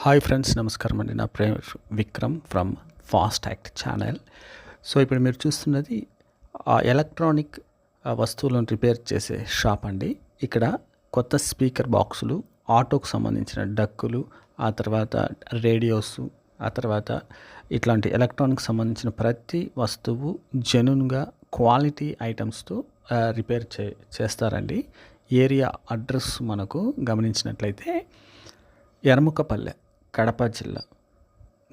Hi friends నమస్కారం అండి. నా ప్రేమ Vikram from fast act channel. So ఇప్పుడు మీరు చూస్తున్నది ఎలక్ట్రానిక్ వస్తువులను రిపేర్ చేసే షాప్ అండి. ఇక్కడ కొత్త స్పీకర్ బాక్సులు ఆటోకు సంబంధించిన డక్కులు ఆ తర్వాత రేడియోస్ ఆ తర్వాత ఇట్లాంటి ఎలక్ట్రానిక్ సంబంధించిన ప్రతి వస్తువు జెన్యున్గా క్వాలిటీ ఐటమ్స్తో రిపేర్ చే చేస్తారండి. ఏరియా అడ్రస్ మనకు గమనించినట్లయితే ఎరముకపల్లె. కడప జిల్లా.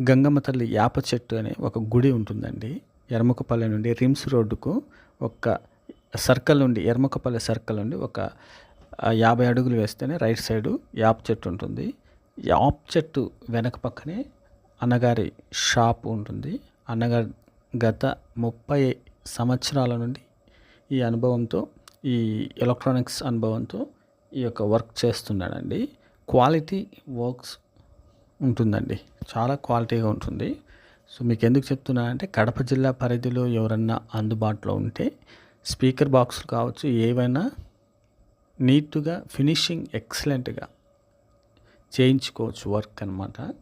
గంగమ్మ తల్లి యాప చెట్టు అనే ఒక గుడి ఉంటుందండి. ఎరముకపల్లె నుండి రిమ్స్ రోడ్డుకు ఒక సర్కిల్ నుండి ఎరముకపల్లె సర్కిల్ నుండి ఒక యాభై అడుగులు వేస్తేనే రైట్ సైడు యాప చెట్టు ఉంటుంది. యాప చెట్టు వెనక పక్కనే అన్నగారి షాప్ ఉంటుంది. అన్నగారు గత ముప్పై సంవత్సరాల నుండి ఈ అనుభవంతో ఈ ఎలక్ట్రానిక్స్ అనుభవంతో ఈ యొక్క వర్క్ చేస్తున్నాడండి. క్వాలిటీ వర్క్స్ ఉంటుందండి. చాలా క్వాలిటీగా ఉంటుంది. సో మీకు ఎందుకు చెప్తున్నానంటే కడప జిల్లా పరిధిలో ఎవరన్నా అందుబాటులో ఉంటే స్పీకర్ బాక్సులు కావచ్చు ఏవైనా నీట్గా ఫినిషింగ్ ఎక్సలెంట్గా చేయించుకోవచ్చు వర్క్ అనమాట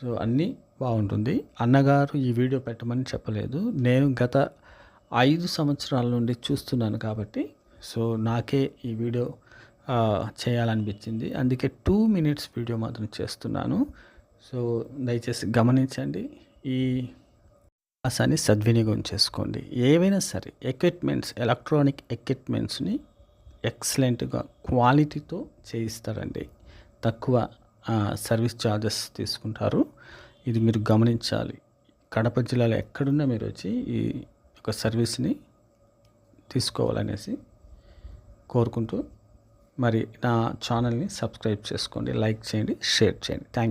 సో అన్నీ బాగుంటుంది. అన్నగారు ఈ వీడియో పెట్టమని చెప్పలేదు. నేను గత ఐదు సంవత్సరాల నుండి చూస్తున్నాను కాబట్టి సో నాకే ఈ వీడియో చేయాలనిపించింది. అందుకే టూ మినిట్స్ వీడియో మాత్రం చేస్తున్నాను. సో దయచేసి గమనించండి. ఈ అవకాశాన్ని సద్వినియోగం చేసుకోండి. ఏవైనా సరే ఎక్విప్మెంట్స్ ఎలక్ట్రానిక్ ఎక్విప్మెంట్స్ని ఎక్సలెంట్గా క్వాలిటీతో చేయిస్తారండి. తక్కువ సర్వీస్ ఛార్జెస్ తీసుకుంటారు. ఇది మీరు గమనించాలి. కడప జిల్లాలో ఎక్కడున్నా మీరు వచ్చి ఈ యొక్క సర్వీస్ని తీసుకోవాలనేసి కోరుకుంటూ మరి నా ఛానల్ని సబ్స్క్రైబ్ చేసుకోండి లైక్ చేయండి షేర్ చేయండి. థ్యాంక్